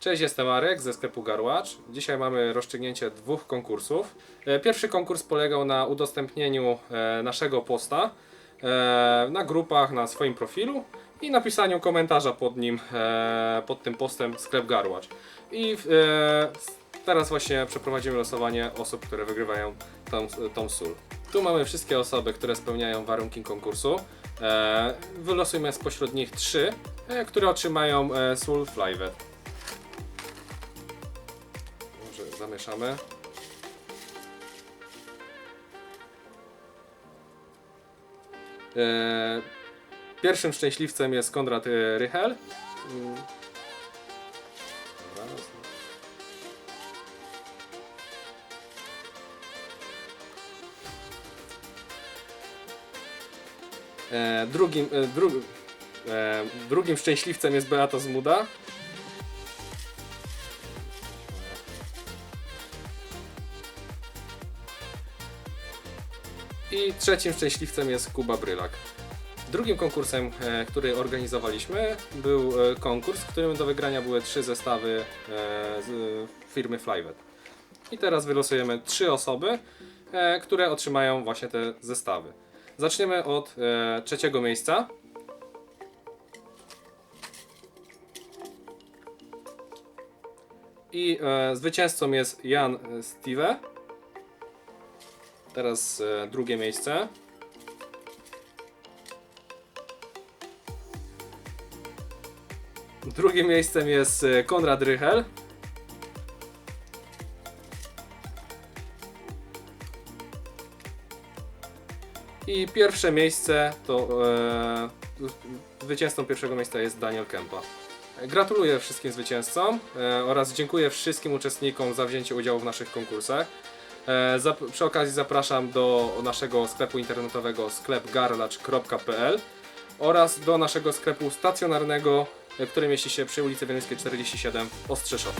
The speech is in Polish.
Cześć, jestem Marek ze sklepu Garłacz. Dzisiaj mamy rozstrzygnięcie dwóch konkursów. E, Pierwszy konkurs polegał na udostępnieniu e, naszego posta e, na grupach, na swoim profilu i napisaniu komentarza pod nim, pod tym postem sklep Garłacz. I teraz właśnie przeprowadzimy losowanie osób, które wygrywają tą, tą sól. Tu mamy wszystkie osoby, które spełniają warunki konkursu. Wylosujmy spośród nich trzy, które otrzymają sól Flyvet. Zamieszamy. E, Pierwszym szczęśliwcem jest Konrad e, Rychel. E, drugim, dru, drugim szczęśliwcem jest Beata Zmuda. I trzecim szczęśliwcem jest Kuba Brylak. Drugim konkursem, e, który organizowaliśmy, był e, konkurs, w którym do wygrania były trzy zestawy e, z firmy Flyvet. I teraz wylosujemy trzy osoby, które otrzymają właśnie te zestawy. Zaczniemy od trzeciego miejsca. I zwycięzcą jest Jan Steve. Teraz e, drugie miejsce. Drugim miejscem jest e, Konrad Rychel. I pierwsze miejsce to e, zwycięzcą pierwszego miejsca jest Daniel Kempa. Gratuluję wszystkim zwycięzcom e, oraz dziękuję wszystkim uczestnikom za wzięcie udziału w naszych konkursach. E, przy okazji zapraszam do naszego sklepu internetowego sklepgarlacz.pl oraz do naszego sklepu stacjonarnego, e, który mieści się przy ulicy Wileńskiej 47 w Ostrzeszowie.